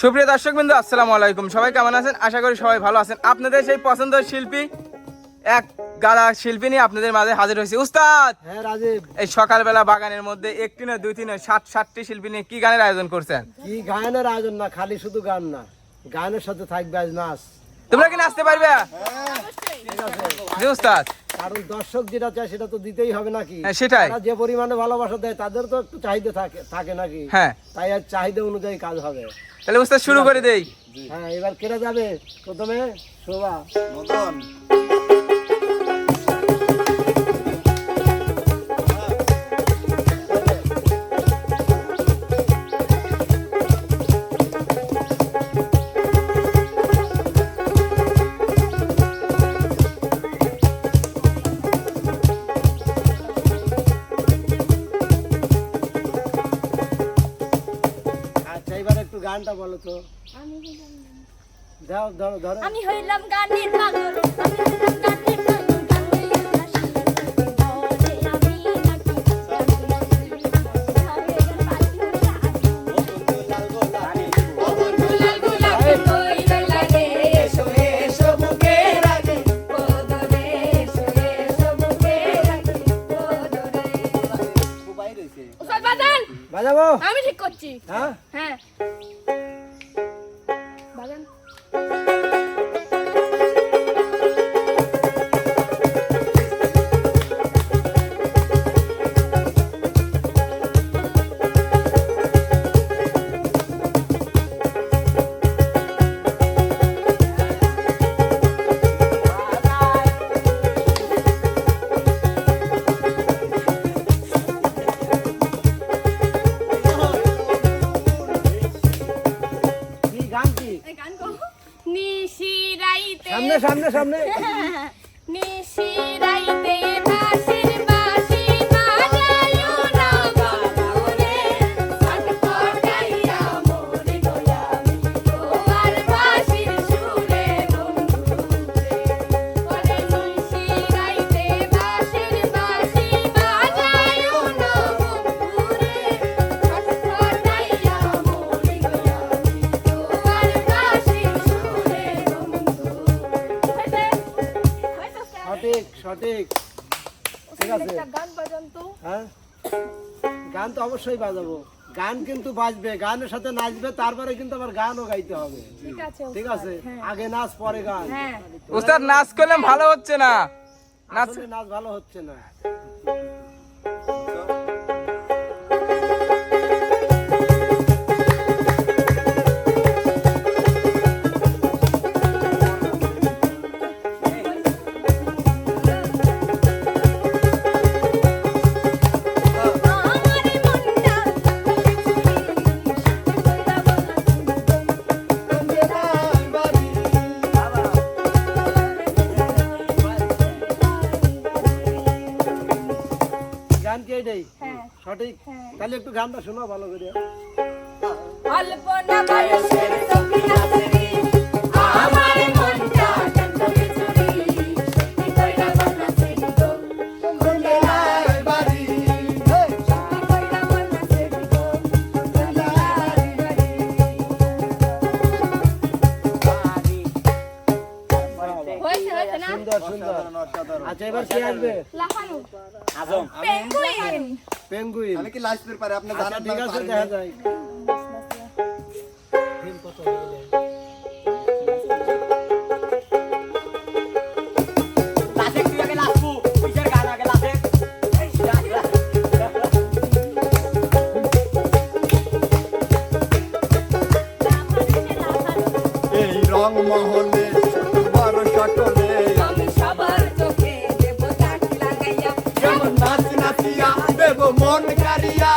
সুপ্রিয় দর্শক বিন্দু আসসালামু আলাইকুম। সবাই কেমন আছেন? আশা করি সবাই ভালো আছেন। আপনাদের সেই পছন্দের শিল্পী এক গাদা শিল্পী নিয়ে আপনাদের মাঝে হাজির হয়েছে। উস্তাদ! হ্যাঁ রাজীব। এই সকালবেলা বাগানের মধ্যে একটি না দুই তিন সাত সাতটি শিল্পী নিয়ে কি গানের আয়োজন করছেন? কি গানের আয়োজন না খালি শুধু গান না গানের সাথে থাকবে আজ নাচ। তোমরা কি নাচতে পারবে? জি উস্তাদ। কারণ দর্শক যেটা চায় সেটা তো দিতেই হবে নাকি? হ্যাঁ, সেটাই। যে পরিমাণে ভালোবাসা দেয় তাদের তো একটু চাহিদা থাকে থাকে নাকি? হ্যাঁ। তাই আর চাহিদা অনুযায়ী কাজ হবে। তাহলে উস্তাদ শুরু করে দেই। হ্যাঁ এবার কেটে যাবে। প্রথমে শোভা বলো তো দাও ধরো ধরো। আমি হইলাম গানের পাগল। আমি হইলাম গানের পাগল। বাজাবো? আমি ঠিক করছি। হ্যাঁ? হ্যাঁ। নিশিরাইতে সামনে হ্যাঁ? গান তো অবশ্যই বাজাবো। গান কিন্তু বাজবে গানের সাথে নাচবে তারপরে কিন্তু আবার গানও গাইতে হবে। ঠিক আছে ঠিক আছে? আগে নাচ পরে গান। হ্যাঁ। উস্তাদ নাচ করলে ভালো হচ্ছে না। নাচ নাচ ভালো হচ্ছে না। সঠিক তাহলে একটু গানটা শোনো ভালো করে। অল্প না বয়সের আচ্ছা এবার কে আসবে? লাফানো। পেঙ্গুইন। পেঙ্গুইন। আমি কি লাস্ট পারে আপনি আচ্ছা জানেন ঠিক আছে দেখা যায়। দেব মন কারিয়া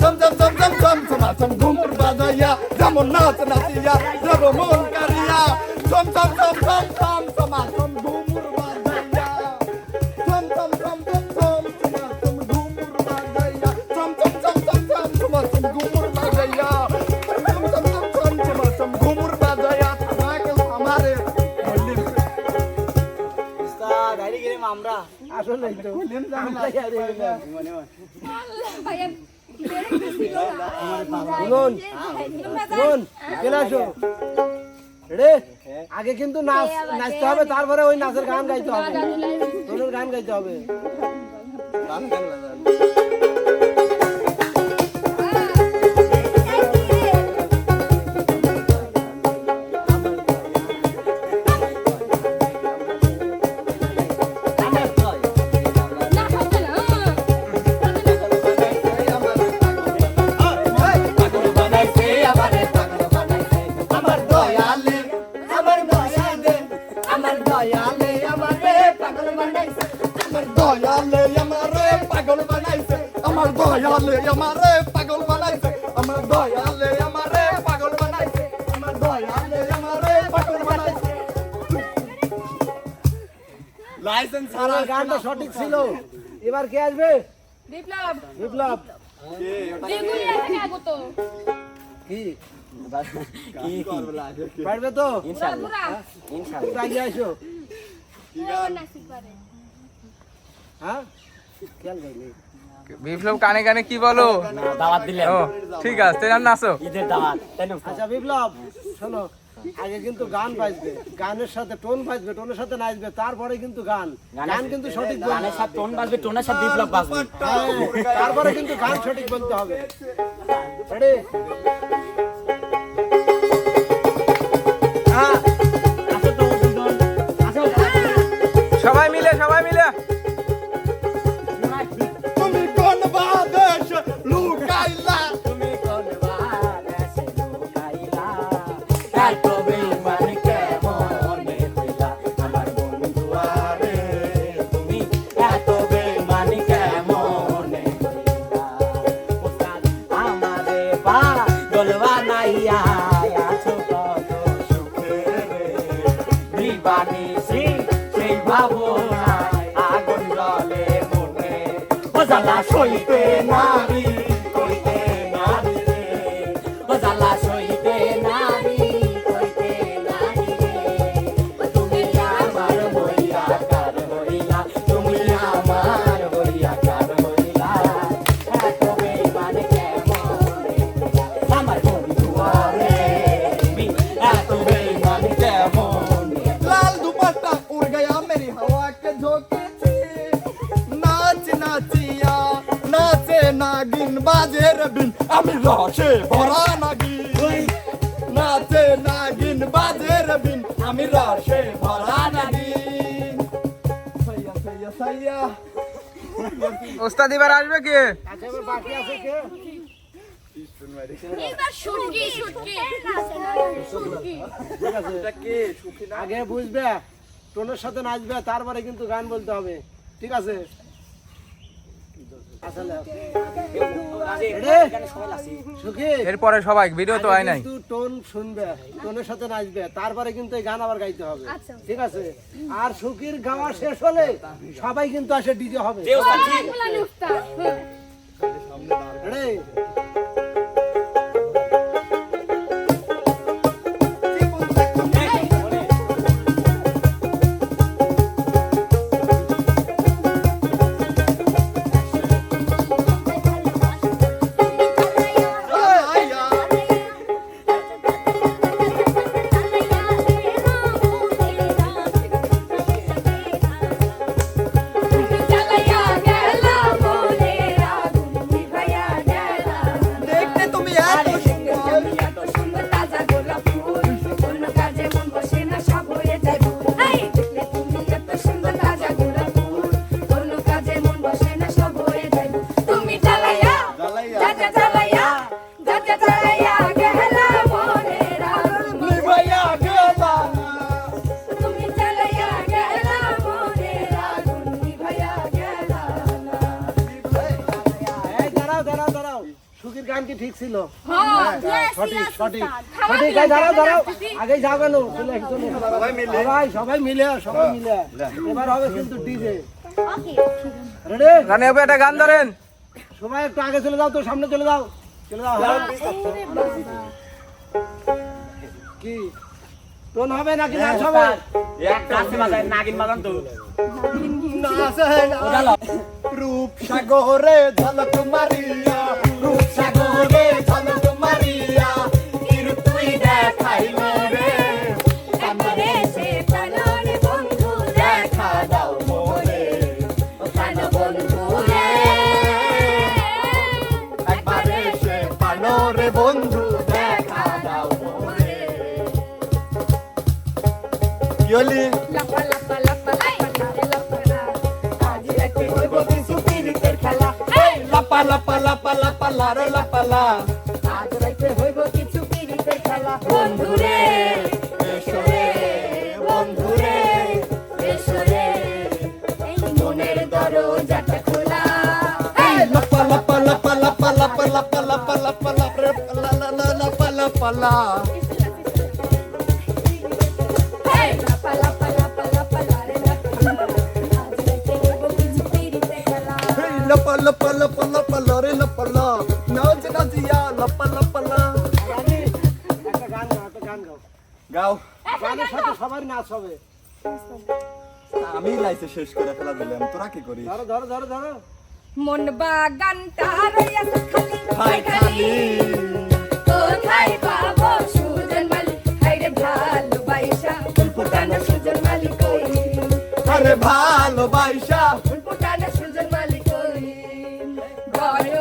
সম সম সম সম সম সমাসম ঘুমুর বাজাইয়া যেমন নাচ নাচিয়া দেব মন কারিয়া সম সম সম সম সম সমাসম আগে কিন্তু নাচ নাচতে হবে তারপরে ওই নাচের গান গাইতে হবে তোর গান গাইতে হবে দয়ালে আমারে পাগল বানাইছে আমার দয়ালে আমারে পাগল বানাইছে আমার দয়ালে আমারে পাগল বানাইছে। লাইসেন্স ছাড়া গানটা সঠিক ছিল। এবার কে আসবে? বিপ্লব। বিপ্লব। কি? পারবে তো? আগে আসো নাসিক পারে। হ্যাঁ? খেয়াল গাইলে বিপ্লব কানে কানে কি বলো? দাওয়াত দিলেন। ও ঠিক আছে তেনার নাচো ঈদের দাওয়াত তাই না আচ্ছা বিপ্লব শোনো আগে কিন্তু গান বাজবে গানের সাথে টোন বাজবে টোনের সাথে নাচবে তারপরে কিন্তু গান। গান কিন্তু সঠিক বলবে। গানের সাথে টোন বাজবে টোনের সাথে বিপ্লব বাজবে। হ্যাঁ, তারপরে কিন্তু গান সঠিক বলতে হবে। রেডি হ্যাঁ। দিবানিসি সেই ভাবনায় আগুন জলে মনে। ও জ্বালা সইতে নারী বাজে বিন আমি রসে আসবে কে? আচ্ছা, আছে কে? আগে বুঝবে টোনের সাথে নাচবে তারপরে কিন্তু গান বলতে হবে। ঠিক আছে? এরপরে সবাই ভিডিও তো হয় নাই। টোন শুনবে টোনের সাথে নাচবে তারপরে কিন্তু এই গান আবার গাইতে হবে। আচ্ছা। ঠিক আছে? আর সুখীর গাওয়া শেষ হলে সবাই কিন্তু আসে ডিজে হবে। সুখীর গান কি ঠিক ছিল? হ্যাঁ সঠিক সঠিক সঠিক। এই দাঁড়াও দাঁড়াও। আগে যাও কেন। সবাই সবাই মিলে সবাই মিলে। এবার হবে কিন্তু ডিজে রানে আপু একটা গান ধরেন। সবাই একটু আগে চলে যাও তো সামনে চলে যাও। চলে যাও হ্যাঁ। কি? টোন হবে নাকি নাচ হবে নাগিন বাজান তো। রূপ সাগরে ঝলক মারিয়া। Yoli. La, la, la, la. এই পালা পালা পালা রে লা পালা লা আজ রাইতে হইব কিছু পিড়িতে খেলা বন্ধু রে এসো রে বন্ধু রে এসো রে এই মনের দরজাটা খোলা এই পালা পালা পালা পালা পালা পালা পালা রে পালা লা লা গাও। গানের সাথে সবার নাচ হবে। আমি লাইসে শেষ করে ফেলা দিলাম। তোরা কি করিস? ধরো ধরো ধরো ধরো। মন বাগানটা রইয়াছে খালি খাই খালি। কোথায় পাবো সুজন মালি হাইরে ভালোবাসা ফুটানো সুজন মালি কই আরে ভালোবাসা। ফুটানো সুজন মালি কই বয়স